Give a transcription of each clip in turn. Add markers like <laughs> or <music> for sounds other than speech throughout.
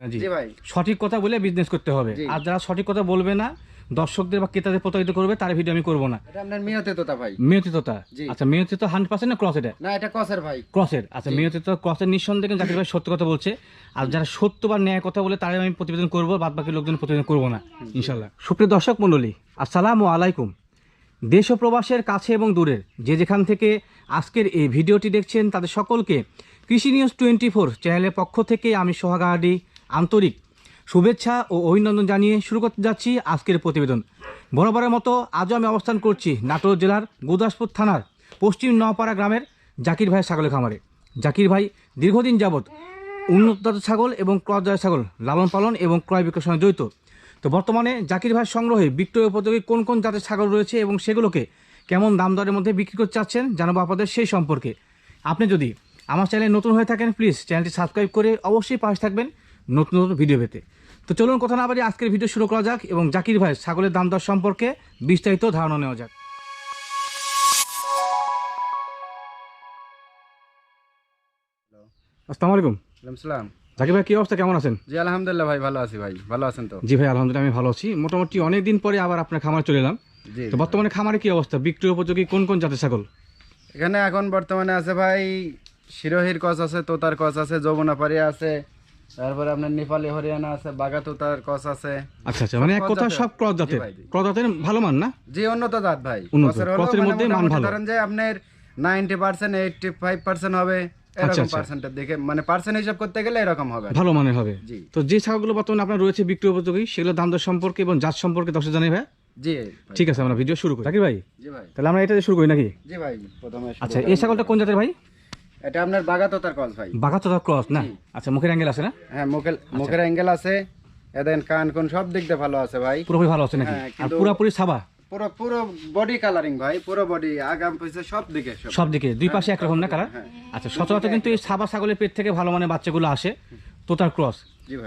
ভাই। সঠিক কথা বলে বিজনেস করতে হবে। আর যারা সঠিক কথা বলবে না দর্শকদের বা ক্রেতাদের প্রতারিত করবে তার ভিডিও আমি করব না। এটা আপনার মিয়তে তোতা ভাই। মেয়তিততা জি। আচ্ছা মেয়তিত হান্ড্রেড পার্সেন্ট না ক্রস এটা না এটা কসের ভাই। ক্রসের আচ্ছা মেয়তিত ক্রসের নিঃসন্দেহে জাকির ভাই সত্য কথা বলছে। আর যারা সত্য বা ন্যায় কথা বলে তারা আমি প্রতিবেদন করব বাদ বাকি লোকজন প্রতিবেদন করব না ইনশাল্লাহ সুপ্রিয় দর্শক মণ্ডলী আসসালামু আলাইকুম। দেশ ও প্রবাসের কাছে এবং দূরের যে যেখান থেকে আজকের এই ভিডিওটি দেখছেন তাদের সকলকে কৃষি নিউজ টোয়েন্টি ফোর চ্যানেলের পক্ষ থেকে আমি সোহাগাহাডি আন্তরিক শুভেচ্ছা ও অভিনন্দন জানিয়ে শুরু করতে যাচ্ছি আজকের প্রতিবেদন। বরাবরের মতো আজও আমি অবস্থান করছি নাটোর জেলার গুদাসপুর থানার পশ্চিম নওপাড়া গ্রামের জাকির ভাই ছাগলের খামারে। জাকির ভাই দীর্ঘদিন যাবৎ উন্নত জাতের ছাগল এবং ক্রস জাতের ছাগল লালন পালন এবং ক্রয় বিক্রয়ের সঙ্গে জড়িত। তো বর্তমানে জাকির ভাইয়ের সংগ্রহে বিক্রয় উপযোগী কোন কোন জাতের ছাগল রয়েছে এবং সেগুলোকে কেমন দাম দরের মধ্যে বিক্রি করতে চাচ্ছেন জানাব আপনাদের সেই সম্পর্কে। আপনি যদি আমার চ্যানেলে নতুন হয়ে থাকেন, প্লিজ চ্যানেলটি সাবস্ক্রাইব করে অবশ্যই পাশে থাকবেন। নতুন নতুন ভিডিও পেতে। তো চলুন কথা না বাড়ি আজকের ভিডিও শুরু করা যাক এবং জাকির ভাই ছাগলের দাম দর সম্পর্কে বিস্তারিত ধারণা নেওয়া যাক। আসসালামু আলাইকুম। সালাম। জাকির ভাই কি অবস্থা? কেমন আছেন? জি আলহামদুলিল্লাহ ভাই ভালো আছি ভাই। ভালো আছেন তো? জি ভাই আলহামদুলিল্লাহ আমি ভালো আছি। মোটামুটি অনেক দিন পরে আবার আপনার খামারে চলে এলাম। জি তো বর্তমানে খামারে কি অবস্থা? বিক্রয় উপযোগী কোন কোন জাতের ছাগল? এখানে এখন বর্তমানে আছে ভাই শিরোহির কস আছে তোতার কস আছে যমুনাপাড়ি আছে তারপরে আপনার নেপালি হরিয়ানা আছে বাগাতোতার কস আছে। আচ্ছা আচ্ছা মানে এক কথা সব ক্রস জাতের। ক্রস জাতের ভালো মান না? জি উন্নত জাত ভাই। হলেও কসের মানে মধ্যে মান ভালো। ধরেন যে আপনার ninety percent eighty five percent হবে। এরকম আচ্ছা। পার্সেন্টের দিকে মানে পার্সেন্ট হিসাব করতে গেলে এরকম হবে। ভালো মানের হবে। জি। তো যে ছাগলগুলো বর্তমানে আপনার রয়েছে বিক্রয় উপযোগী সেগুলো দাম দর সম্পর্কে এবং জাত সম্পর্কে দর্শক জানাই ভাই? জি। ঠিক আছে আমরা ভিডিও শুরু করি। ভাই? জি ভাই। তাহলে আমরা এটা দিয়ে শুরু করি নাকি? জি ভাই প্রথমে আচ্ছা এই ছাগলটা কোন জাতের ভাই? এটা আপনার বাগা তোতার কস ভাই। বাঘাতোতা ক্রস না? আচ্ছা মুখের অ্যাঙ্গেল আছে না? হ্যাঁ মুখের মুখের অ্যাঙ্গেল আছে। এদেন কান কোন সব দিক দিয়ে ভালো আছে ভাই। পুরোপুরি ভালো আছে নাকি? হ্যাঁ, আর পুরোপুরি সাবা? পুরো পুরো বডি কালারিং ভাই পুরো বডি আগাম পিছে সব দিকে সব। দিকে দুই পাশে একরকম না কালার? হ্যাঁ। আচ্ছা সচরাচর কিন্তু এই সাবা ছাগলের পেট থেকে ভালো মানে বাচ্চাগুলো আসে তোতার ক্রস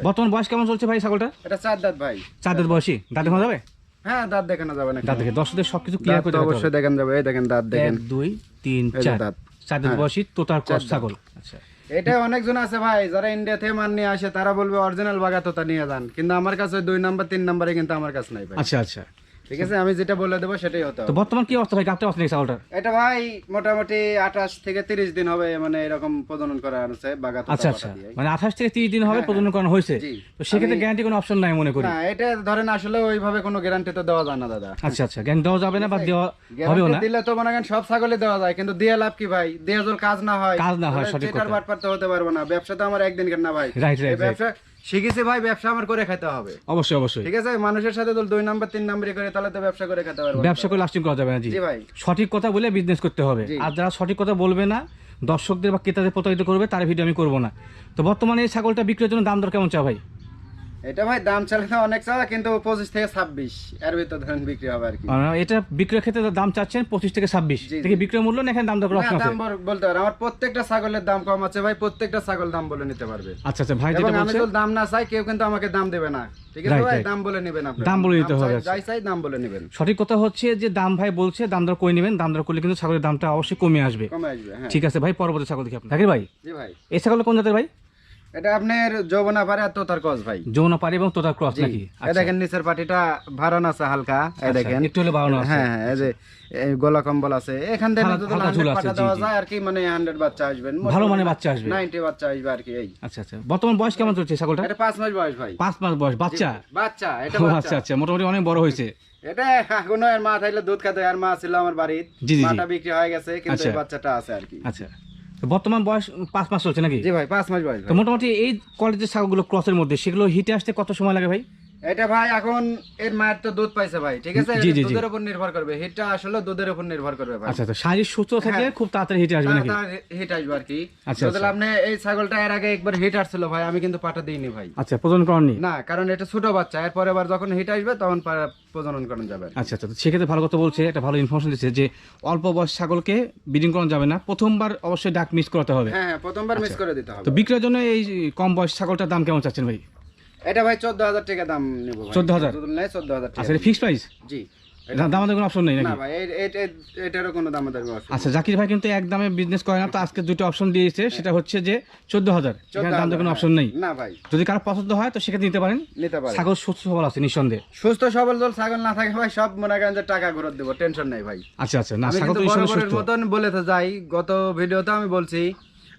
বর্তমান বয়স কেমন চলছে ভাই ছাগলটা? এটা চার দাঁত ভাই। চার দাঁত বয়সী? দাঁত দেখানো যাবে? হ্যাঁ দাঁত দেখানো যাবে না দাঁত দেখে। দর্শকদের সবকিছু ক্লিয়ার করে অবশ্যই দেখান যাবে। এই দেখেন দাঁত দেখেন। দুই তিন চার। দাঁত। বসি হ্যাঁ। বয়সী তোতার ক্রস। ছাগল আচ্ছা এটা অনেকজন আছে ভাই যারা ইন্ডিয়া থেকে মান নিয়ে আসে তারা বলবে অরিজিনাল বাগাতোতা নিয়ে যান কিন্তু আমার কাছে দুই নাম্বার তিন নাম্বারে কিন্তু আমার কাছে নাই ভাই আচ্ছা আচ্ছা ঠিক আছে আমি যেটা বলে দেবো সেটাই হতে। তো বর্তমান কি অবস্থা ভাই? অবস্থা ছাগলটার এটা ভাই মোটামুটি আঠাশ থেকে তিরিশ দিন হবে মানে এরকম প্রজনন করা আছে আচ্ছা আচ্ছা। মানে আঠাশ থেকে তিরিশ দিন হবে প্রজনন করানো হয়েছে। তো সেক্ষেত্রে গ্যারান্টি কোনো অপশন নাই মনে করি? না এটা ধরেন আসলে ওইভাবে কোনো গ্যারান্টি তো দেওয়া যায় না দাদা। আচ্ছা আচ্ছা। গ্যারান্টি দেওয়া যাবে না বা দেওয়া না? দিলে তো মনে করেন সব ছাগলে দেওয়া যায় কিন্তু দিয়ে লাভ কি ভাই? দিয়ে যদি কাজ না হয় কাজ না হয়, সঠিক কথা। বাটপার তো হতে পারব না। ব্যবসা তো আমার একদিন কেন না ভাই। রাইট রাইট ব্যবসা শিখেছি ভাই ব্যবসা আমার করে খেতে হবে। অবশ্যই অবশ্যই। ঠিক আছে? মানুষের সাথে দল দুই নাম্বার তিন নাম্বারই করে তাহলে তো ব্যবসা করে খেতে পারবে। ব্যবসা করে লাস্টিং করা যাবে না জি। জি ভাই। সঠিক কথা বলে বিজনেস করতে হবে। আর যারা সঠিক কথা বলবে না দর্শকদের বা ক্রেতাদের প্রতারিত করবে তার ভিডিও আমি করব না। তো বর্তমানে এই ছাগলটা বিক্রির জন্য দাম দর কেমন চা ভাই? এটা ভাই দাম চালে তো অনেক চাওয়া কিন্তু পঁচিশ থেকে ছাব্বিশ এর ভিতর ধরেন বিক্রি হবে আর কি। এটা বিক্রয়ের ক্ষেত্রে দাম চাচ্ছেন পঁচিশ থেকে ছাব্বিশ। থেকে বিক্রয় মূল্য এখানে দাম দর দাম বলতে পারে আমার প্রত্যেকটা ছাগলের দাম কম আছে ভাই প্রত্যেকটা ছাগল দাম বলে নিতে পারবে। আচ্ছা আচ্ছা ভাই যেটা আমি দাম না চাই কেউ কিন্তু আমাকে দাম দেবে না। ঠিক আছে ভাই? দাম বলে নেবেন আপনি। দাম বলে নিতে হবে, আচ্ছা। যাই চাই দাম বলে নেবেন। সঠিক কথা হচ্ছে যে দাম ভাই বলছে দাম দর করে নেবেন। দাম দর করলে কিন্তু ছাগলের দামটা অবশ্যই কমে আসবে। কমে আসবে হ্যাঁ। ঠিক আছে ভাই পরবর্তী ছাগল দেখি ভাই জি ভাই। এই ছাগল কোন জাতের ভাই? এটা আপনার আর তোতার কস ভাই। এবং তোতার ক্রস নাকি? আচ্ছা, দেখেন নিচের পাটিটা ভাড়ান আছে হালকা এই আচ্ছা, দেখেন। একটু হলে বাড়ানো আছে। হ্যাঁ হ্যাঁ এই যে গলা কম্বল আছে। এখান থেকে যদি পাটা দেওয়া যায় আর কি মানে 100 বাচ্চা আসবেন। ভালো মানের বাচ্চা আসবে। 90 বাচ্চা আসবে আর কি এই। আচ্ছা আচ্ছা। বর্তমান বয়স কেমন চলছে ছাগলটা এটা 5 মাস বয়স ভাই। পাঁচ মাস বয়স বাচ্চা? বাচ্চা এটা বাচ্চা। আচ্ছা আচ্ছা মোটামুটি অনেক বড় হয়েছে। এটা এখনও এর মা থাকলে দুধ খাতে আর মা ছিল আমার বাড়ির। মাটা বিক্রি হয়ে গেছে কিন্তু আচ্ছা। বাচ্চাটা আছে আর কি। আচ্ছা। বর্তমান বয়স পাঁচ মাস চলছে নাকি? জি ভাই পাঁচ মাস বয়স তো মোটামুটি এই কোয়ালিটির ছাগলগুলো ক্রসের মধ্যে সেগুলো হিটে আসতে কত সময় লাগে ভাই? এটা ভাই এখন এর মায়ের তো দুধ পাইছে ভাই ঠিক আছে। দুধের উপর নির্ভর করবে। হিটটা আসলে দুধের উপর নির্ভর করবে ভাই। আচ্ছা তো শারীরিক সুস্থ থেকে খুব তাড়াতাড়ি হিটে আসবে নাকি? হিট আসবে আর কি। আচ্ছা, যদি আপনি এই ছাগলটা এর আগে একবার হিট আসছিল ভাই আমি কিন্তু পাটা দিইনি ভাই। আচ্ছা প্রজনন করেননি? না কারণ এটা ছোট বাচ্চা এরপরে আবার যখন হিট আসবে তখন প্রজনন করানো যাবে আচ্ছা আচ্ছা। তো সেক্ষেত্রে ভালো কথা বলছে একটা ভালো ইনফরমেশন দিচ্ছে যে অল্প বয়স ছাগলকে ব্রিডিং করানো যাবে না। প্রথমবার অবশ্যই ডাক মিস করাতে হবে। হ্যাঁ হ্যাঁ প্রথমবার মিস করে দিতে হবে। আচ্ছা। তো বিক্রয়ের জন্য এই কম বয়স ছাগলটার দাম কেমন চাচ্ছেন ভাই? এটা ভাই চোদ্দ হাজার টাকা দাম নেব ভাই। 14,000? দুধ নেয় চোদ্দ হাজার টাকা। আচ্ছা ফিক্স প্রাইস জি। দামাদের কোনো অপশন নেই না ভাই এটারও কোনো আছে আচ্ছা জাকির ভাই কিন্তু এক দামে বিজনেস করে না তো আজকে দুটো অপশন দিয়েছে সেটা হচ্ছে যে চোদ্দ হাজার এখানে দাম কোনো অপশন নেই। না ভাই। যদি কারও পছন্দ হয় তো সেক্ষেত্রে নিতে পারেন। নিতে পারে ছাগল সুস্থ সবল আছে নিঃসন্দেহে। সুস্থ সবল জল ছাগল না থাকে ভাই সব মনে করেন যে টাকা ঘুরত দেবো টেনশন নেই ভাই। আচ্ছা আচ্ছা না ছাগল তো সুস্থ। মতন বলে তো যাই গত ভিডিওতে আমি বলছি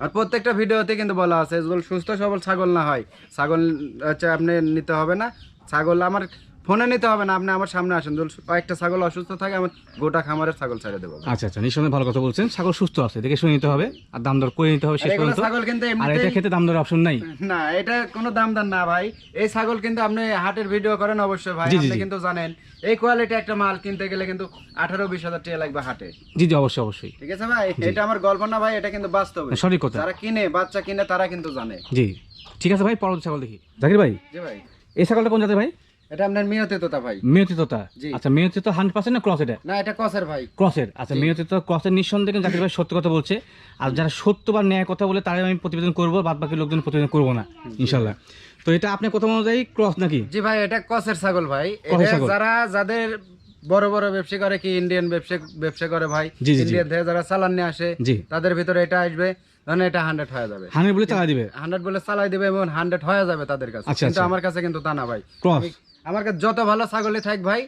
আর প্রত্যেকটা ভিডিওতে কিন্তু বলা আছে সুস্থ সবল ছাগল না হয়। ছাগল হচ্ছে আপনি নিতে হবে না। ছাগল আমার ফোনে নিতে হবে না আপনি আমার সামনে আসেন। কয়েকটা ছাগল অসুস্থ থাকে আমার গোটা খামারের ছাগল ছেড়ে দেবো। আচ্ছা আচ্ছা নিঃসন্দেহে ভালো কথা বলছেন। ছাগল সুস্থ আছে দেখে শুনে নিতে হবে। আর দাম দর করে নিতে হবে শেষ পর্যন্ত। ছাগল কিন্তু আর এটা খেতে দাম দর অপশন নাই। না এটা কোনো দাম দাম না ভাই। এই ছাগল কিন্তু আপনি হাটের ভিডিও করেন অবশ্যই ভাই। আপনি কিন্তু জানেন এই কোয়ালিটি একটা মাল কিনতে গেলে কিন্তু আঠারো বিশ হাজার টাকা লাগবে হাটে। জি জি অবশ্যই অবশ্যই। ঠিক আছে ভাই? এটা আমার গল্প না ভাই এটা কিন্তু বাস্তব। সঠিক কথা। যারা কিনে বাচ্চা কিনে তারা কিন্তু জানে। জি। ঠিক আছে ভাই পরবর্তী ছাগল দেখি। জাকির ভাই জি ভাই। এই ছাগলটা কোন জাতের ভাই? এটা আপনার মিয়তে তোতা ভাই। জি। আচ্ছা হান্ড্রেড পার্সেন্ট না ক্রস এটা না এটা কসের ভাই। ক্রসের আচ্ছা মেয়তিত ক্রসের নিঃসন্দেহে জাকির ভাই সত্য কথা বলছে। আর যারা সত্য বা ন্যায় কথা বলে তারাই আমি প্রতিবেদন করব বাদ বাকি লোকজন প্রতিবেদন করব না ইনশাল্লাহ। তো এটা আপনি কথা অনুযায়ী ক্রস নাকি? জি ভাই এটা কসের ছাগল ভাই। যারা যাদের বড় বড় ব্যবসা করে কি ইন্ডিয়ান ব্যবসা ব্যবসা করে ভাই। ইন্ডিয়ান থেকে যারা চালান নিয়ে আসে তাদের ভিতরে এটা আসবে ধরেন এটা হান্ড্রেড হয়ে যাবে। হান্ড্রেড বলে চালা দিবে? হান্ড্রেড বলে চালাই দিবে এবং হান্ড্রেড হয়ে যাবে তাদের কাছে। আচ্ছা, কিন্তু আচ্ছা। আমার কাছে কিন্তু তা না ভাই। আমার কাছে যত ভালো ছাগলই থাক ভাই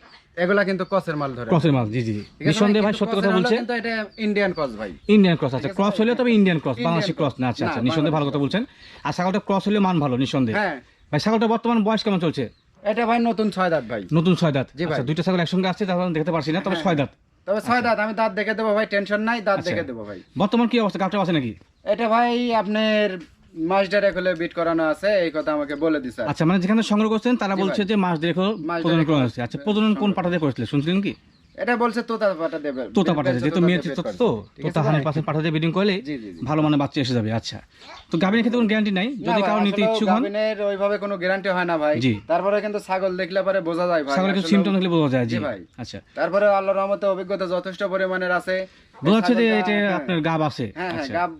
এগুলা কিন্তু কসের মাল ধরে। ক্রসের মাল জি জি জি। নিঃসন্দেহে ভাই সত্য কথা বলছেন। কিন্তু এটা ইন্ডিয়ান ক্রস ভাই। ইন্ডিয়ান ক্রস আচ্ছা ক্রস হলে তবে ইন্ডিয়ান ক্রস বাংলাদেশি ক্রস না আচ্ছা আচ্ছা নিঃসন্দেহে ভালো কথা বলছেন। আর ছাগলটা ক্রস হলে মান ভালো নিঃসন্দেহে। হ্যাঁ। ভাই ছাগলটা বর্তমান বয়স কেমন চলছে? এটা ভাই নতুন ছয় দাঁত ভাই। নতুন ছয় দাঁত। আচ্ছা দুইটা ছাগল একসঙ্গে আসছে তাহলে দেখতে পারছি না তবে ছয় দাঁত। তবে ছয় দাঁত আমি দাঁত দেখে দেবো ভাই টেনশন নাই দাঁত আচ্ছা। দেখে দেবো ভাই। বর্তমান কি অবস্থা গাবটা আছে নাকি? এটা ভাই আপনার মাস ডারে খুলে বিট করানো আছে এই কথা আমাকে বলে দিছে আচ্ছা মানে যেখানে সংগ্রহ করছেন তারা বলছে যে মাস দেড় মাস প্রজনন দেড়েক করে আসছে আচ্ছা প্রজনন কোন পাঠাতে করেছিল শুনছিলেন কি? এটা বলছে তোতা পাটা দেবে তোতা যেহেতু মেয়ে তো তোতা আছে করলে ভালো মানে বাচ্চা এসে যাবে আচ্ছা। তো ক্ষেত্রে কোনো গ্যারান্টি নাই? যদি কারও নিতে ইচ্ছুক হন? গাভিনের ওইভাবে কোনো গ্যারান্টি হয় না ভাই। তারপরে কিন্তু ছাগল দেখলে পরে বোঝা যায় ভাই ছাগলের কিছু আসলেও- সিমটম দেখলে বোঝা যায় জি। ভাই। আচ্ছা। তারপরে আল্লাহর রহমতে অভিজ্ঞতা যথেষ্ট পরিমাণের আছে। এই বোঝা যাচ্ছে যে এটা আপনার গাব আছে। হ্যাঁ হ্যাঁ আচ্ছা। গাব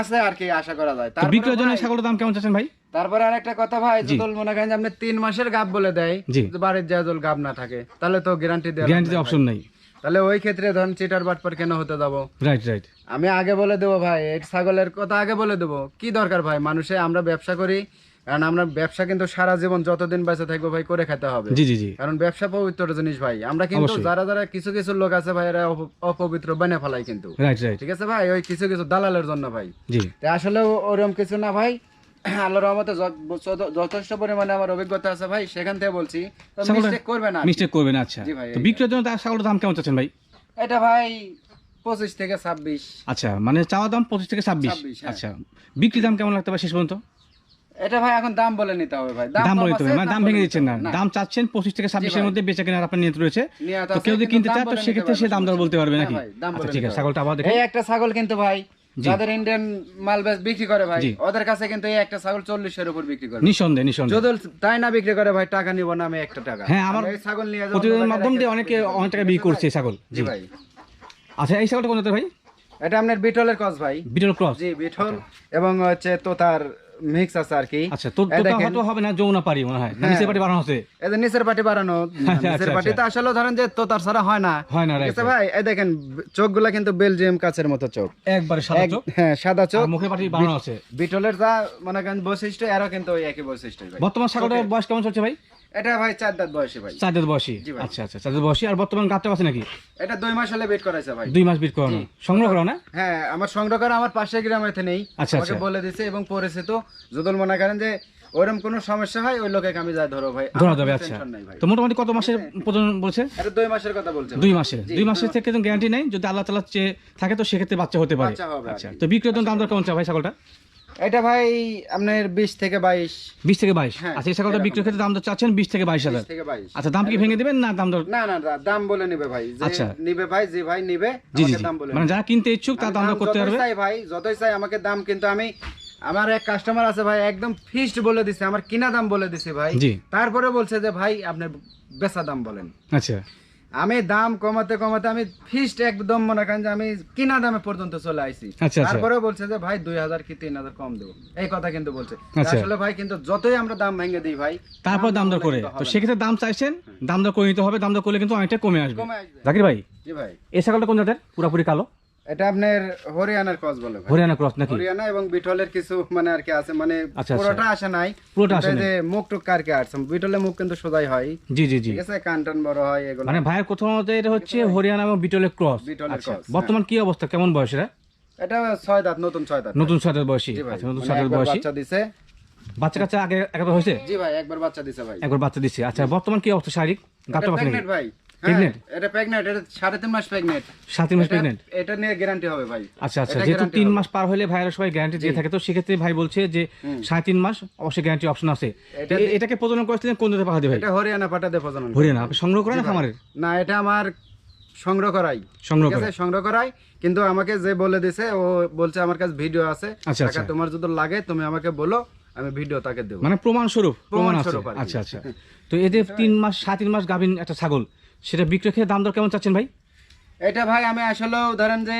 আছে আর কি আশা করা যায়। তার বিক্রয়ের জন্য ছাগলের দাম কেমন চাচ্ছেন ভাই? তারপরে আর একটা কথা ভাই জি। যদি মনে করেন আপনি তিন মাসের গাব বলে দেয়। বাড়ির যা যদি গাব না থাকে তাহলে তো গ্যারান্টি দেওয়া গ্যারান্টি অপশন নাই তাহলে ওই ক্ষেত্রে ধরেন চিটার বাটপার কেন হতে যাব? রাইট রাইট আমি আগে বলে দেবো ভাই এই ছাগলের কথা আগে বলে দেবো। কি দরকার ভাই? মানুষে আমরা ব্যবসা করি কারণ আমরা ব্যবসা কিন্তু সারা জীবন যতদিন বেঁচে থাকব ভাই করে খেতে হবে। জি জি জি। কারণ ব্যবসা পবিত্র জিনিস ভাই। আমরা কিন্তু যারা যারা কিছু কিছু লোক আছে ভাই এরা অপবিত্র বানিয়ে ফেলাই কিন্তু। ঠিক আছে ভাই? ওই কিছু কিছু দালালের জন্য ভাই। জি। আসলে ওরকম কিছু না ভাই। <clears throat> আল্লাহ রহমতে যথেষ্ট পরিমাণে আমার অভিজ্ঞতা আছে ভাই সেখান থেকে বলছি। mistake করবে না মিস্টেক করবেন আচ্ছা। জি ভাই, তো বিক্রয়ের জন্য তার ছাগলের দাম কেমন চাচ্ছেন ভাই? এটা ভাই পঁচিশ থেকে ছাব্বিশ। আচ্ছা মানে চাওয়া দাম পঁচিশ থেকে ছাব্বিশ। 26, হ্যাঁ। আচ্ছা বিক্রি দাম কেমন লাগতে পারে শেষ পর্যন্ত? এটা ভাই এখন দাম বলে নিতে হবে ভাই। দাম বলে হবে মানে দাম ভেঙে দিচ্ছেন না। দাম চাচ্ছেন পঁচিশ থেকে ছাব্বিশের। মধ্যে বেচা কেনার আপনার নিয়ত রয়েছে। তো কেউ যদি কিনতে চায় তো সেক্ষেত্রে সে দাম দর বলতে পারবে নাকি? আচ্ছা ঠিক আছে ছাগলটা আবার এই একটা ছাগল কিন্তু ভাই যাদের ইন্ডিয়ান মাল বিক্রি করে ভাই ওদের কাছে কিন্তু এই একটা ছাগল চল্লিশের উপর বিক্রি করে নিঃসন্দেহে নিঃসন্দেহে। যদি তাই না বিক্রি করে ভাই টাকা নিব না আমি একটা টাকা। হ্যাঁ, আমার আমি এই ছাগল নিয়ে মাধ্যম দিয়ে অনেকে অনেক টাকা বিক্রি করছে ছাগল। জি ভাই। আচ্ছা এই ছাগলটা কোন ভাই? এটা আপনার বিটলের কস ভাই। Beetle cross? জি বিটল এবং হচ্ছে তোতার মিক্স আছে আর কি। আচ্ছা তো তো হবে না যমুনা পাড়ি মনে হয়। হ্যাঁ। পাটি হচ্ছে। এটা নিচের পাটি বাড়ানো <laughs> নিচের আচ্ছা, পাটিতে আসলে ধরেন যে তোতার ছাড়া হয় না। হয় না রাইট। ভাই? এই দেখেন চোখগুলা কিন্তু বেলজিয়াম কাচের মতো চোখ। একবারে সাদা চোখ। হ্যাঁ সাদা চোখ। আর মুখে পাটি বানানো আছে। বিটলের যা মানে বৈশিষ্ট্য এরও কিন্তু একই বৈশিষ্ট্য ভাই। বর্তমান ছাগলের বয়স কেমন চলছে ভাই? এটা ভাই চার দাঁত বয়সী ভাই। চার দাঁত বয়সী? আচ্ছা আচ্ছা চার দাঁত বয়সী। আর বর্তমান গাবটা আছে নাকি? এটা দুই মাস হলে বেট করাইছে ভাই। দুই মাস বিট করানো। সংগ্রহ করো না? হ্যাঁ আমার সংগ্রহ করা আমার পাশে গ্রামেতে নেই। আচ্ছা, আচ্ছা। বলে এবং পরিচিত যদি মনে করেন যে ওরকম কোনো সমস্যা হয় ওই লোকে আমি যাই ধরো ভাই। ধরা যাবে আচ্ছা। তো মোটামুটি কত মাসের প্রজনন বলছে? এটা দুই মাসের কথা বলছে দুই মাসের। দুই মাসের থেকে তো গ্যারান্টি নেই। যদি আল্লাহ তালা চেয়ে থাকে তো সেক্ষেত্রে বাচ্চা হতে পারে। আচ্ছা। তো বিক্রয়ের জন্য দাম দর কেমন চা ভাই ছাগলটা? এটা ভাই আপনার বিশ থেকে বাইশ। বিশ থেকে বাইশ? হ্যাঁ, আচ্ছা এই ছাগলটা বিক্রয়ের ক্ষেত্রে দাম দর চাচ্ছেন বিশ থেকে আচ্ছা দাম কি ভেঙে দেবেন না দাম না না দাম বলে নিবে ভাই। যে আচ্ছা। নিবে ভাই যে ভাই নিবে আমাকে দাম বলে মানে। যারা কিনতে ইচ্ছুক তার দাম করতে পারবে। চাই ভাই যতই চাই আমাকে দাম কিন্তু আমি আমার এক কাস্টমার আছে ভাই একদম ফিক্সড বলে দিছে আমার কিনা দাম বলে দিছে ভাই। তারপরে বলছে যে ভাই আপনি বেচা দাম বলেন। আচ্ছা। আমি দাম কমাতে কমাতে আমি ফিস্ট একদম মনে করেন যে আমি কিনা দামে পর্যন্ত চলে আইছি। আচ্ছা, আচ্ছা। তারপরে বলছে যে ভাই দুই হাজার কি তিন হাজার কম দেবো? এই কথা কিন্তু বলছে। আচ্ছা। আসলে ভাই কিন্তু যতই আমরা দাম ভেঙে দিই ভাই তারপর দাম দর করে। তো। সেক্ষেত্রে দাম চাইছেন? দাম দর করে নিতে হবে দাম দর করলে কিন্তু অনেকটা কমে আসবে। কমে আসবে। জাকির ভাই জি ভাই। এই ছাগলটা কোন জাতের? পুরোপুরি কালো? এটা আপনার হরিয়ানার ক্রস বলে হরিয়ানা ক্রস নাকি? হরিয়ানা এবং বিটলের কিছু মানে আর কি আছে মানে আচ্ছা, আচ্ছা। পুরোটা আসে নাই। পুরোটা আসে যে মুখ টুক আসছে বিটলের মুখ কিন্তু সোজাই হয়। জি জি জি। ঠিক আছে কান টান বড় হয় এগুলো। মানে ভাইয়ের প্রথম মতে এটা হচ্ছে হরিয়ানা এবং বিটলের ক্রস বিটলের আচ্ছা cross, বর্তমান কি অবস্থা? কেমন বয়স এটা এটা ছয় দাঁত নতুন ছয় দাঁত। নতুন সাতের বয়সী। জি আচ্ছা নতুন মানে সাতের একবার বয়সী। বাচ্চা দিছে। বাচ্চা কাচ্চা আগে একবার হয়েছে? জি ভাই একবার বাচ্চা দিছে ভাই। একবার বাচ্চা দিচ্ছে আচ্ছা বর্তমান কি অবস্থা শারীরিক? ভাই। Pregnant? হ্যাঁ, এটা প্রেগনেন্ট এটা সাড়ে তিন মাস প্রেগনেন্ট সাত তিন মাস প্রেগনেন্ট এটা নিয়ে গ্যারান্টি হবে ভাই। আচ্ছা আচ্ছা যেহেতু তিন মাস পার হলে ভাইয়ের সবাই গ্যারান্টি দিয়ে থাকে তো সেক্ষেত্রে ভাই বলছে যে সাড়ে তিন মাস অবশ্যই গ্যারান্টি অপশন আছে। এটাকে প্রজনন করেছিলেন কোন জাতের পাহাড়ি ভাই এটা হরিয়ানা পাটাতে প্রজনন হরিয়ানা আপনি সংগ্রহ করেন খামারের? না এটা আমার সংগ্রহ করাই। সংগ্রহ করে। সংগ্রহ করাই। কিন্তু আমাকে যে বলে দিছে ও বলছে আমার কাছে ভিডিও আছে। আচ্ছা, টাকা আচ্ছা। তোমার যদি লাগে তুমি আমাকে বলো আমি ভিডিও তাকে দেবো। মানে প্রমাণ স্বরূপ প্রমাণ প্রমাণ স্বরূপ আচ্ছা আচ্ছা। তো এদের তিন মাস সাড়ে তিন মাস গাভিন একটা ছাগল সেটা বিক্রয় খেয়ে দাম দর কেমন চাচ্ছেন ভাই? এটা ভাই আমি আসলেও ধরেন যে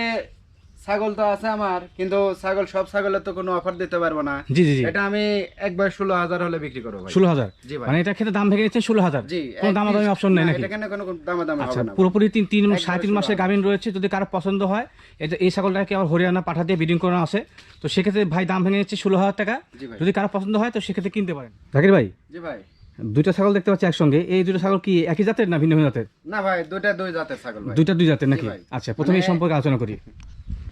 ছাগল তো আছে আমার কিন্তু ছাগল সব ছাগলের তো কোনো অফার দিতে পারব না। জি জি জি। এটা আমি একবার ষোলো হাজার হলে বিক্রি করব ভাই। ষোলো হাজার? জি ভাই। মানে এটা খেতে দাম ভেঙে নিচ্ছেন ষোলো হাজার? জি কোনো দামাদামি অপশন নেই না, নাকি? এটা কেন কোনো দামা দামা আচ্ছা হবে না? পুরোপুরি তিন তিন সাড়ে তিন মাসের গাভিন রয়েছে যদি কারও পছন্দ হয় এটা এই ছাগলটাকে আবার হরিয়ানা পাঠা দিয়ে ব্রিডিং করানো আছে। তো সেক্ষেত্রে ভাই দাম ভেঙে নিচ্ছে ষোলো হাজার টাকা। যদি কারও পছন্দ হয় তো সেক্ষেত্রে কিনতে পারেন। জাকির ভাই? জি ভাই। দুইটা ছাগল দেখতে পাচ্ছি একসঙ্গে। এই দুটো ছাগল কি একই জাতের না ভিন্ন ভিন্ন জাতের? না ভাই দুইটা দুই জাতের ছাগল ভাই। দুইটা দুই জাতের নাকি। আচ্ছা প্রথমে এই মানে- সম্পর্কে আলোচনা করি।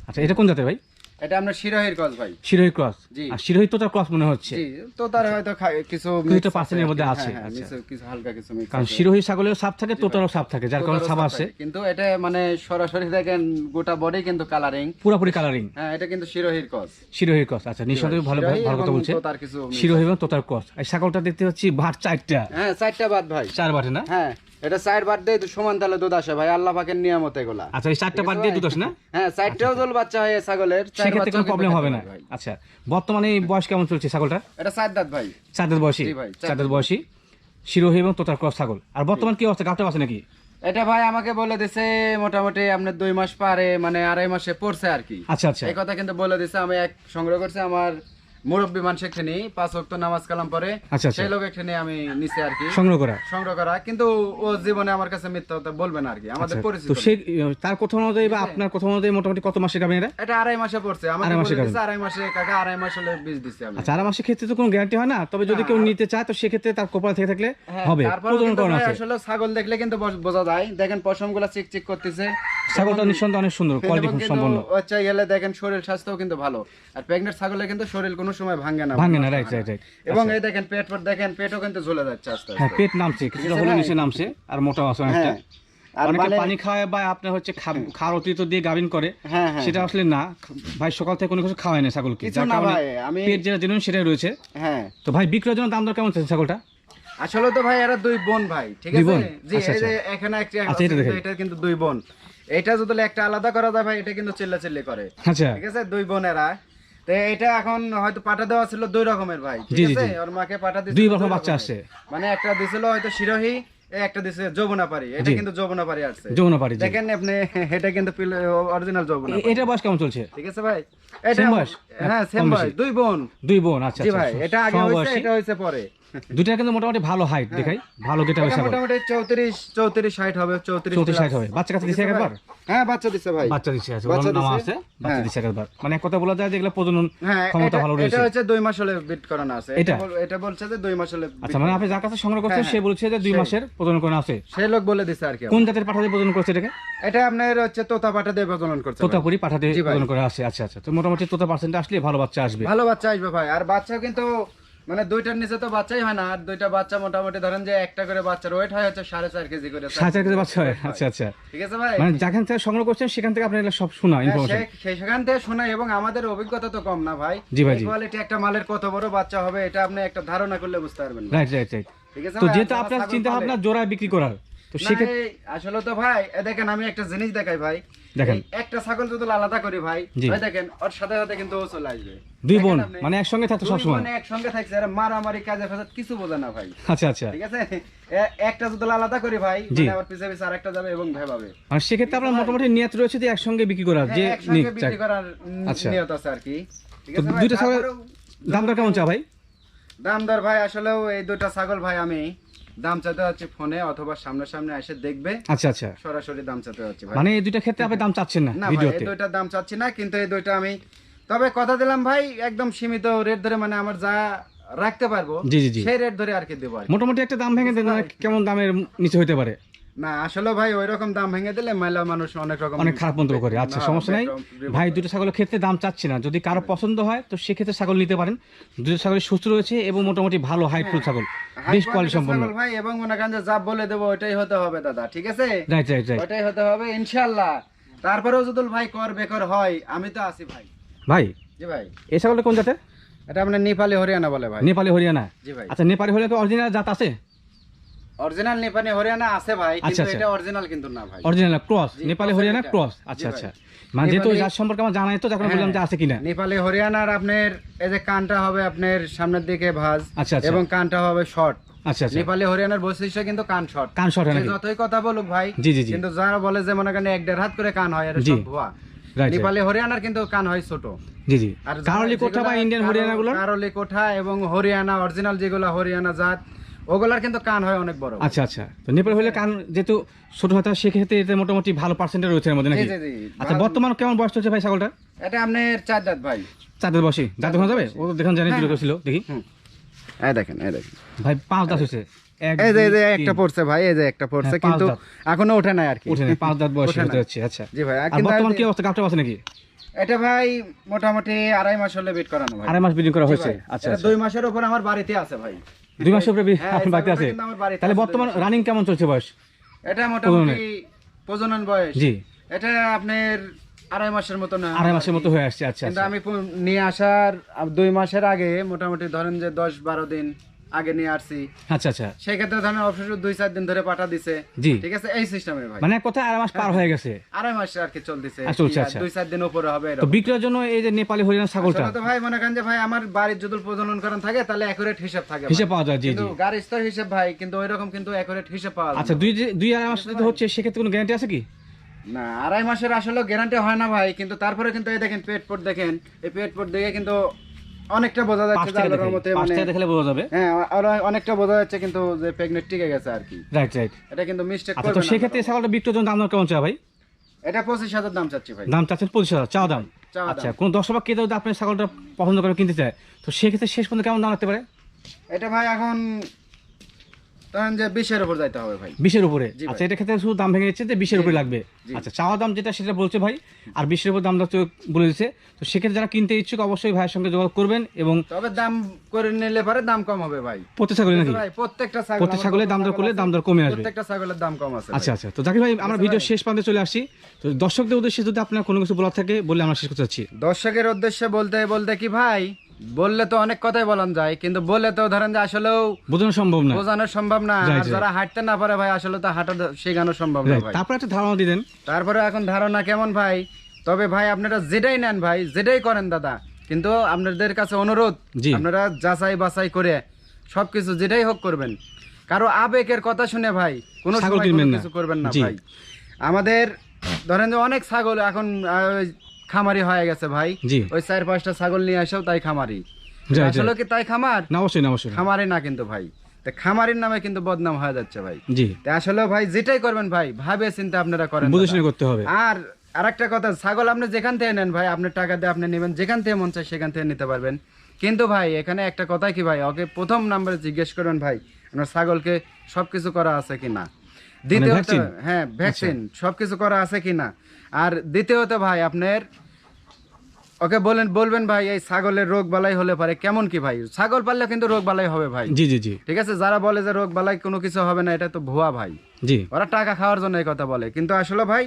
আচ্ছা এটা কোন জাতের ভাই? এটা আপনার শিরোহির কস ভাই। শিরোহী ক্রস আর শিরোহী তো তার ক্রস মনে হচ্ছে। জি তো তার হয়তো কিছু কিছুটা এর মধ্যে হ্যাঁ, আছে, হ্যাঁ, আচ্ছা। কিছু- কিছু হালকা কিছু mix কারণ আছে। শিরোহী ছাগলের সাপ থাকে তোতারও সাপ থাকে যার কারণে সাপ আছে। কিন্তু এটা মানে সরাসরি দেখেন গোটা বডি কিন্তু কালারিং পুরোপুরি কালারিং হ্যাঁ এটা কিন্তু শিরোহির কস শিরোহী ক্রস আচ্ছা নিঃসন্দেহে ভালো শিরোহী ভালো কথা বলছে। তোতার কিছু mix শিরোহী এবং তোতার ক্রস এই ছাগলটা দেখতে পাচ্ছি ভাট চারটা। হ্যাঁ চারটা বাদ ভাই। চার বাটে না? হ্যাঁ। এটা সাইড বাদ দিয়ে সমান তাহলে দুধ আসে ভাই আল্লাহ পাকের নিয়ামত এগুলা। আচ্ছা এই চারটা বাদ দিয়ে দুটো আছে না? হ্যাঁ জল বাচ্চা হয় ছাগলের সেক্ষেত্রে কোনো প্রবলেম হবে না। আচ্ছা বর্তমানে এই বয়স কেমন চলছে ছাগলটা এটা দাঁত ভাই। চাঁদের বয়সী? চার চাঁদের বয়সী। শিরোহী এবং তোতার ক্রস ছাগল। আর বর্তমান কি অবস্থা? গাছটা আছে নাকি? এটা ভাই আমাকে বলে দিছে মোটামুটি আপনার দুই মাস পারে মানে আড়াই মাসে পড়ছে আর কি। আচ্ছা আচ্ছা। এই কথা কিন্তু বলে দিছে আমি এক সংগ্রহ করছি আমার মুরব্বী মানুষ এখানে পাঁচ ওয়াক্ত নামাজ কালাম পরে আচ্ছা, আচ্ছা। সেই লোক এখানে আমি নিচে আর কি। সংগ্রহ করা। সংগ্রহ করা। কিন্তু ও জীবনে আমার কাছে মিথ্যা কথা বলবে না আর কি। আমাদের আচ্ছা, পরিচিত তো। সেই তার কথা অনুযায়ী বা আপনার কথা অনুযায়ী মোটামুটি কত মাসে গাবেন এটা এটা আড়াই মাসে পড়ছে। আড়াই মাসে গাবেন। আড়াই মাসে কাকা আড়াই মাস হলে বীজ দিছি আমি। আচ্ছা আর মাসের ক্ষেত্রে তো কোনো গ্যারান্টি হয় না? তবে যদি কেউ নিতে চায় তো সেক্ষেত্রে তার কোপাল থেকে থাকলে হ্যাঁ, হবে। প্রজনন আছে। আসলে ছাগল দেখলে কিন্তু বোঝা যায়। দেখেন পশমগুলা চিক চিক করতেছে। ছাগলটা নিঃসন্দেহে অনেক সুন্দর কোয়ালিটি সম্পন্ন। হচ্ছে গেলে দেখেন শরীর স্বাস্থ্যও কিন্তু ভালো। আর প্রেগনেন্ট ছাগলে কিন্তু শরীর কোনো সময় ভাঙে না। ভাঙে না রাইট রাইট রাইট এবং এই দেখেন পেট পর দেখেন পেটও কিন্তু ঝুলে যাচ্ছে আস্তে হ্যাঁ পেট নামছে কিছুটা হলে নিচে নামছে আর মোটা আছে অনেকটা। হ্যাঁ। অনেকে মানে পানি খাওয়ায় বা আপনার হচ্ছে খাওয়ার অতিরিক্ত দিয়ে গাভিন করে হ্যাঁ হ্যাঁ। সেটা আসলে না। ভাই সকাল থেকে কোনো কিছু খাওয়ায় না ছাগলকে। যার কারণে পেট যেটা জেনুইন সেটাই রয়েছে। হ্যাঁ। তো ভাই বিক্রয়ের জন্য দাম দর কেমন ছাগলটা? আসলে তো ভাই এরা দুই বোন ভাই ঠিক আছে? বোন? জি আচ্ছা, এই যে এখানে একটা আচ্ছা, এটা কিন্তু দুই বোন। এটা যদি একটা আলাদা করা যায় ভাই এটা কিন্তু চিল্লা চিল্লি করে। আচ্ছা। ঠিক আছে? দুই বোনেরা। তো এটা এখন হয়তো পাঠা দেওয়া ছিল দুই রকমের ভাই ঠিক আছে? ওর মাকে পাঠা দিছিল দুই রকম বাচ্চা রকমের। মানে একটা দিছিল হয়তো শিরোহী একটা দিছে যৌবনাপারি এটা কিন্তু আসছে। যমুনা দেখেন আপনি এটা কিন্তু অরিজিনাল যমুনা এ- বয়স কেমন চলছে? ঠিক আছে ভাই? এটা বয়স? হ্যাঁ সেম বয়স। দুই বোন। দুই বোন আচ্ছা জি আচ্ছা, ভাই আচ্ছা। এটা আগে সমবয়সী। এটা হয়েছে পরে। দুইটা কিন্তু মোটামুটি ভালো হাইট দেখাই। ভালো গেটা হয়েছে মোটামুটি চৌত্রিশ চৌত্রিশ ষাট হবে চৌত্রিশ চৌত্রিশ ষাট হবে। বাচ্চা কাছে দিছে একবার? হ্যাঁ বাচ্চা দিছে ভাই। বাচ্চা দিচ্ছে আছে বাচ্চা নামা আছে? বাচ্চা হ্যাঁ। দিচ্ছে একবার। মানে কথা বলা যায় যে এগুলো প্রজনন হ্যাঁ ক্ষমতা ভালো এটা হচ্ছে দুই মাস হলে বিট করানো আছে। এটা? এটা? বলছে যে দুই মাস হলে আচ্ছা মানে আপনি যার কাছে সংগ্রহ করছেন হ্যাঁ, সে বলছে যে দুই মাসের প্রজনন করানো আছে। সেই লোক বলে দিছে আর কি কোন জাতের পাঠা দিয়ে প্রজনন করছে এটাকে? এটা আপনার হচ্ছে তোতা পাটা দিয়ে প্রজনন করছে। তোতাপুরি পাঠা দিয়ে। প্রজনন করা আছে। আচ্ছা আচ্ছা। তো মোটামুটি তোতা পার্সেন্ট আসলে ভালো বাচ্চা আসবে। ভালো বাচ্চা আসবে ভাই। আর বাচ্চা কিন্তু মানে দুইটার নিচে তো বাচ্চাই হয় না আর দুইটা বাচ্চা মোটামুটি ধরেন যে একটা করে বাচ্চার ওয়েট হয় হচ্ছে সাড়ে চার কেজি করে সাড়ে চার কেজি বাচ্চা হয় আচ্ছা আচ্ছা। ঠিক আছে ভাই? মানে যেখান থেকে সংগ্রহ করছেন সেখান থেকে আপনার সব শোনা হ্যাঁ, ইনফরমেশন সে- সেখান থেকে শোনাই এবং আমাদের অভিজ্ঞতা তো কম না ভাই। জি ভাই, কোয়ালিটি একটা মালের কত বড় বাচ্চা হবে এটা আপনি একটা ধারণা করলে বুঝতে পারবেন রাইট রাইট রাইট ঠিক আছে তো আর আপনার চিন্তা ভাবনা জোড়ায় বিক্রি করার তো সেক্ষেত্রে আসলে তো ভাই দেখেন আমি একটা জিনিস দেখাই ভাই। দেখেন। একটা ছাগল যদি আলাদা করি ভাই দেখেন ওর সাথে সাথে কিন্তু ও চলে আসবে। দুই বোন মানে একসঙ্গে থাকতো বোন একসঙ্গে থাকছে আর মারামারি কাজে ফাজে কিছু বোঝে না ভাই। আচ্ছা আচ্ছা। ঠিক আছে? একটা যদি আলাদা করি ভাই মানে আবার পিছে পিছে আরেকটা যাবে এবং ভাবে মানে সেক্ষেত্রে আপনার মোটামুটি নিয়ত রয়েছে যে একসঙ্গে বিক্রি করার যে হ্যাঁ, একসঙ্গে বিক্রি করার আচ্ছা। নিয়ত আছে আর কি। ঠিক আছে দুইটা ছাগল দাম দর কেমন চা ভাই? দাম দর ভাই আসলেও এই দুটা ছাগল ভাই আমি দাম চাইতে হচ্ছে ফোনে অথবা সামনে সামনে এসে দেখবে। আচ্ছা আচ্ছা। সরাসরি দাম মানে এই দুইটা ক্ষেত্রে আপনি দাম চাচ্ছেন না এই দাম চাচ্ছি না কিন্তু এই দুইটা আমি তবে কথা দিলাম ভাই একদম সীমিত রেট ধরে মানে আমার যা রাখতে পারব সেই রেট ধরে আর কি দেবো মোটামুটি একটা দাম ভেঙে দেন মানে কেমন দামের নিচে হইতে পারে? না আসলে ভাই ওই রকম দাম ভেঙে দিলে মাইলা মানুষ অনেক রকম অনেক খারাপ মন্তব্য করে। আচ্ছা সমস্যা নাই। ভাই দুটো ছাগলের ক্ষেত্রে দাম চাচ্ছি না। যদি কারও পছন্দ হয় তো সেক্ষেত্রে ছাগল নিতে পারেন। দুটো ছাগল সুস্থ রয়েছে এবং মোটামুটি ভালো হাইটফুল ছাগল। বেশ কোয়ালিটি সম্পন্ন। ভাই এবং মনে করেন যে যা বলে দেবো ওইটাই হতে হবে দাদা ঠিক আছে? রাইট রাইট রাইট ওইটাই হতে হবে ইনশাল্লাহ তারপরেও যদি ভাই কর বেকর হয় আমি তো আছি ভাই। ভাই জি ভাই। এই ছাগলটা কোন জাতের? এটা আপনার নেপালি হরিয়ানা বলে ভাই। নেপালি হরিয়ানা। জি ভাই। আচ্ছা নেপালি হরিয়ানা তো অরিজিনাল জাত আছে? অরিজিনাল নেপালি হরিয়ানা আছে ভাই আচ্ছা, কিন্তু আচ্ছা। এটা অরিজিনাল কিন্তু না ভাই। Original cross Nepali Haryana cross আচ্ছা আচ্ছা। মানে যেহেতু জাত সম্পর্কে আমার জানাই তো তখন বললাম যে আছে কিনা। নেপালি হরিয়ানার আপনার এই যে কানটা হবে আপনার সামনের দিকে ভাঁজ আচ্ছা এবং কানটা হবে শর্ট আচ্ছা নেপালি হরিয়ানার বৈশিষ্ট্য কিন্তু কান শর্ট কান শর্ট যতই কথা বলুক ভাই কিন্তু যারা বলে যে মনে করেন এক দেড় হাত করে কান হয় এটা সব ভুয়া। রাইট নেপালি হরিয়ানার কিন্তু কান হয় ছোট। জি জি। আর কারলি কোঠা বা ইন্ডিয়ান হরিয়ানা গুলো? কারলি কোঠা এবং হরিয়ানা অরিজিনাল যেগুলো হরিয়ানা জাত ওগুলার কিন্তু কান হয় অনেক বড়। আচ্ছা আচ্ছা। তো নেপাল হলে কান যেহেতু ছোট হয় তাহলে সেক্ষেত্রে এতে মোটামুটি ভালো পার্সেন্টেজ রয়েছে এর মধ্যে নাকি। আচ্ছা বর্তমান কেমন বয়স চলছে ভাই ছাগলটা এটা আপনার চার দাঁত ভাই। চাঁদের বসে দাঁত দেখানো যাবে? ও জানি হ্যাঁ, দূরে ছিল দেখি। এই দেখেন এই দেখেন। ভাই পাঁচ দাঁত হয়েছে। এই যে একটা পড়ছে ভাই এই যে একটা পড়ছে হ্যাঁ, কিন্তু এখনও ওঠে নাই আর কি। ওঠে না, পাঁচ দাঁত বয়স হতে না। আচ্ছা। জি ভাই আর বর্তমান কি অবস্থা আছে নাকি? এটা ভাই মোটামুটি আড়াই মাস হলে বেট করানো ভাই। আড়াই মাস করা হয়েছে? আচ্ছা আচ্ছা। দুই মাসের উপর আমার বাড়িতে আছে ভাই। দুই মাস উপরে হ্যাঁ, বাড়িতে আছে। তাহলে বর্তমান রানিং কেমন চলছে বয়স? এটা মোটামুটি প্রজনন বয়স। জি। এটা আপনার আড়াই মাসের মতো না। আড়াই মাসের মতো হয়ে আসছে আচ্ছা কিন্তু আচ্ছা। আমি নিয়ে আসার দুই মাসের আগে মোটামুটি ধরেন যে দশ বারো দিন আগে নিয়ে আসছি। আচ্ছা আচ্ছা। সেই ক্ষেত্রে ধরেন অবশ্য দুই চার দিন ধরে পাঠা দিছে। জি। ঠিক আছে? এই সিস্টেমে ভাই। মানে আড়াই মাস পার হয়ে। গেছে? আড়াই মাস আর কি চলতেছে। আচ্ছা, চলছে, আচ্ছা। দুই চার দিন উপরে হবে তো বিক্রয়ের জন্য এই যে নেপালি হরিয়ানা ছাগলটা? তো ভাই মনে করেন যে ভাই আমার বাড়ির যদি প্রজনন করেন থাকে তাহলে একুরেট হিসাব থাকে হিসেব পাওয়া যায় জি গাড়ির স্তর হিসাব ভাই কিন্তু ওই রকম কিন্তু একুরেট হিসাব পাওয়া যায় আচ্ছা দুই দুই আড়াই মাস যদি হচ্ছে সেক্ষেত্রে কোনো গ্যারান্টি আছে কি? না আড়াই মাসের আসলে গ্যারান্টি হয় না ভাই কিন্তু তারপরে কিন্তু এই দেখেন পেট পট দেখেন। এই পেট পট দেখে কিন্তু অনেকটা বোঝা যাচ্ছে আল্লাহর রহমতে মানে দেখলে বোঝা যাবে। হ্যাঁ আর অনেকটা বোঝা যাচ্ছে কিন্তু যে প্রেগনেন্ট টিকে গেছে আর কি। রাইট রাইট এটা কিন্তু মিস্টেক আচ্ছা করবে তো সেই সেক্ষেত্রে ছাগলটা বিক্রির জন্য দাম কেমন চাই ভাই? এটা পঁচিশ হাজার দাম চাচ্ছি ভাই। দাম চাচ্ছেন পঁচিশ হাজার চাওয়া দাম। আচ্ছা। কোন দর্শক বা কেউ যদি আপনি ছাগলটা পছন্দ করে কিনতে চায় তো সেক্ষেত্রে শেষ পর্যন্ত কেমন দাম রাখতে পারে? এটা ভাই এখন যে বিশের উপর যাইতে হবে ভাই। বিশের উপরে? আচ্ছা এটা ক্ষেত্রে শুধু দাম ভেঙে যাচ্ছে যে বিশের উপরে লাগবে। আচ্ছা চাওয়া দাম যেটা সেটা বলছে ভাই আর বিশের উপর তো বলে দিচ্ছে তো সেক্ষেত্রে যারা কিনতে ইচ্ছুক অবশ্যই ভাইয়ের সঙ্গে যোগাযোগ করবেন এবং তবে দাম করে নিলে পরে দাম কম হবে ভাই। প্রত্যেক ছাগলের নাকি? ভাই প্রত্যেকটা ছাগল প্রত্যেক ছাগলের দাম দর করলে দাম দর কমে আসবে। প্রত্যেকটা ছাগলের দাম কম আছে আচ্ছা আচ্ছা। তো জাকির ভাই আমরা ভিডিও শেষ প্রান্তে চলে আসছি। তো দর্শকদের উদ্দেশ্যে যদি আপনার কোনো কিছু বলার থাকে বলে আমরা শেষ করতে চাচ্ছি দর্শকের উদ্দেশ্যে বলতে বলতে কি ভাই? বললে তো অনেক কথাই বলান যায় কিন্তু বললে তো ধরেন যে আসলেও বোঝানো সম্ভব না বোঝানো সম্ভব না। আর যারা হাঁটতে না পারে ভাই আসলে তো হাঁটা শেখানো সম্ভব না ভাই। তারপর একটা ধারণা দিলেন তারপরে এখন ধারণা কেমন ভাই? তবে ভাই আপনারা যেটাই নেন ভাই যেটাই করেন দাদা কিন্তু আপনাদের কাছে অনুরোধ আপনারা যাচাই বাছাই করে সবকিছু যেটাই হোক করবেন। কারও আবেগের কথা শুনে ভাই কোনো। কিছু করবেন না ভাই। আমাদের ধরেন যে অনেক ছাগল এখন খামারি হয়ে গেছে ভাই। ওই চার পাঁচটা ছাগল নিয়ে আসেও তাই খামারি। আসলে কি তাই খামার? না অবশ্যই না অবশ্যই না। খামারি না কিন্তু ভাই। খামারির নামে কিন্তু বদনাম হয়ে যাচ্ছে ভাই। জি। আসলে ভাই যেটাই করবেন ভাই ভাবে চিন্তা আপনারা করেন বুঝে করতে হবে। আর আরেকটা কথা ছাগল আপনি যেখান থেকে নেন ভাই আপনার টাকা দিয়ে আপনি নেবেন যেখান থেকে মন চায় সেখান থেকে নিতে পারবেন। কিন্তু ভাই এখানে একটা কথা কি ভাই ওকে প্রথম নাম্বারে জিজ্ঞেস করবেন ভাই আপনার ছাগলকে সবকিছু করা আছে কিনা দ্বিতীয়ত আচ্ছা। হ্যাঁ ভ্যাকসিন সবকিছু করা আছে কিনা আর দ্বিতীয়ত ভাই আপনার ওকে বলেন বলবেন ভাই এই ছাগলের রোগ বালাই হলে পারে। কেমন কি ভাই? ছাগল পাললে কিন্তু রোগ বালাই হবে ভাই। জি জি জি। ঠিক আছে? যারা বলে যে রোগ বালাই কোনো কিছু হবে না এটা তো ভুয়া ভাই। জি। ওরা টাকা খাওয়ার জন্য এই কথা বলে। কিন্তু আসলে ভাই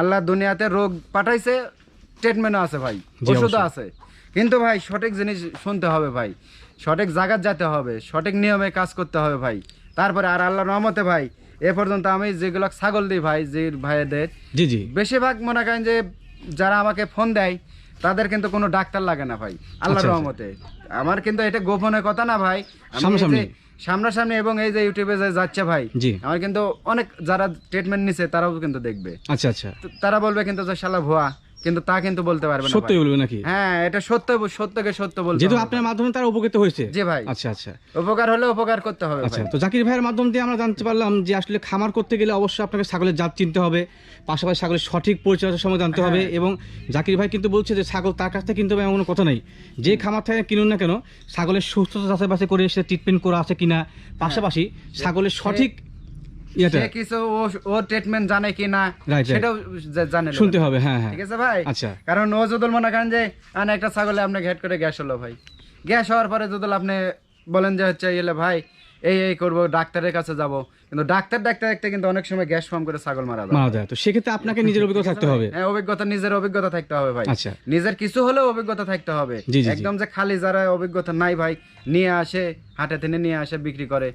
আল্লাহ দুনিয়াতে রোগ পাঠাইছে ট্রিটমেন্টও আছে ভাই ওষুধও আছে। কিন্তু ভাই সঠিক জিনিস শুনতে হবে ভাই। সঠিক জায়গার যেতে হবে সঠিক নিয়মে কাজ করতে হবে ভাই। তারপরে আর আল্লাহ রহমতে ভাই এ পর্যন্ত আমি যেগুলো ছাগল দিই ভাই যে ভাইদের জি জি। বেশিরভাগ মনে করেন যে যারা আমাকে ফোন দেয় তাদের কিন্তু কোনো ডাক্তার লাগে না ভাই আল্লাহর আচ্ছা, আচ্ছা। রহমতে আমার কিন্তু এটা গোপনের কথা না ভাই সামনাসামনি। সামনাসামনি এবং এই যে ইউটিউবে যে যাচ্ছে ভাই আমার কিন্তু অনেক যারা ট্রিটমেন্ট নিছে তারাও কিন্তু দেখবে আচ্ছা আচ্ছা তারা বলবে কিন্তু যে শালা ভুয়া কিন্তু তা কিন্তু বলতে পারবে না। সত্যই বলবে নাকি? হ্যাঁ এটা সত্য সত্যকে সত্য বলতে যেহেতু আপনার মাধ্যমে তারা উপকৃত হয়েছে। জি ভাই। আচ্ছা আচ্ছা। উপকার হলে উপকার করতে হবে আচ্ছা তো জাকির ভাইয়ের মাধ্যম দিয়ে আমরা জানতে পারলাম যে আসলে খামার করতে গেলে অবশ্যই আপনাকে ছাগলের জাত চিনতে হবে পাশাপাশি ছাগলের সঠিক পরিচর্যার সময় জানতে হবে হ্যাঁ। এবং জাকির ভাই কিন্তু বলছে যে ছাগল তার কাছ থেকে কিনতে হবে এমন কোনো কথা নেই। যে খামার থেকে কিনুন না কেন ছাগলের সুস্থতা বাছাই করে সে ট্রিটমেন্ট করা আছে কিনা পাশাপাশি ছাগলের সঠিক সে কিছু ও ও ট্রিটমেন্ট জানে কি না Right, right. সেটাও জানে শুনতে হবে হ্যাঁ হ্যাঁ। ঠিক আছে ভাই? আচ্ছা। কারণ ও যদি মনে করেন যে আন একটা ছাগলে আপনি ঘেট করে গ্যাস হলো ভাই। গ্যাস হওয়ার পরে যদি আপনি বলেন যে হচ্ছে এলে ভাই এই এই করব ডাক্তারের কাছে যাব। কিন্তু ডাক্তার ডাক্তার একটা কিন্তু অনেক সময় গ্যাস ফর্ম করে ছাগল মারা যায়। মারা যায়। তো সেক্ষেত্রে আপনাকে নিজের অভিজ্ঞতা থাকতে হবে। হ্যাঁ অভিজ্ঞতা নিজের অভিজ্ঞতা থাকতে হবে ভাই। আচ্ছা। নিজের কিছু হলেও অভিজ্ঞতা থাকতে হবে। একদম যে খালি যারা অভিজ্ঞতা নাই ভাই নিয়ে আসে হাটে থেকে নিয়ে আসে বিক্রি করে।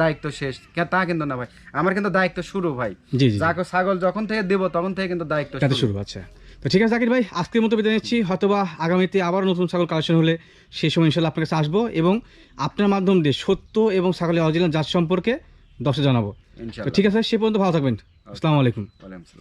দায়িত্ব শেষ। তা কিন্তু না ভাই। আমার কিন্তু দায়িত্ব শুরু ভাই। যাকে ছাগল যখন থেকে দেবো তখন থেকে কিন্তু দায়িত্ব শুরু। হচ্ছে আচ্ছা। তো ঠিক আছে জাকির ভাই আজকের মতো বিদায় নিচ্ছি। হয়তোবা আগামীতে আবার নতুন ছাগল কালেকশন হলে সেই সময় ইনশাল্লাহ আপনার কাছে আসব এবং আপনার মাধ্যম দিয়ে সত্য এবং ছাগলের অরিজিনাল জাত সম্পর্কে দশে জানাব। তো ঠিক আছে সে পর্যন্ত ভালো থাকবেন। আসসালামু আলাইকুম। ওয়ালাইকুম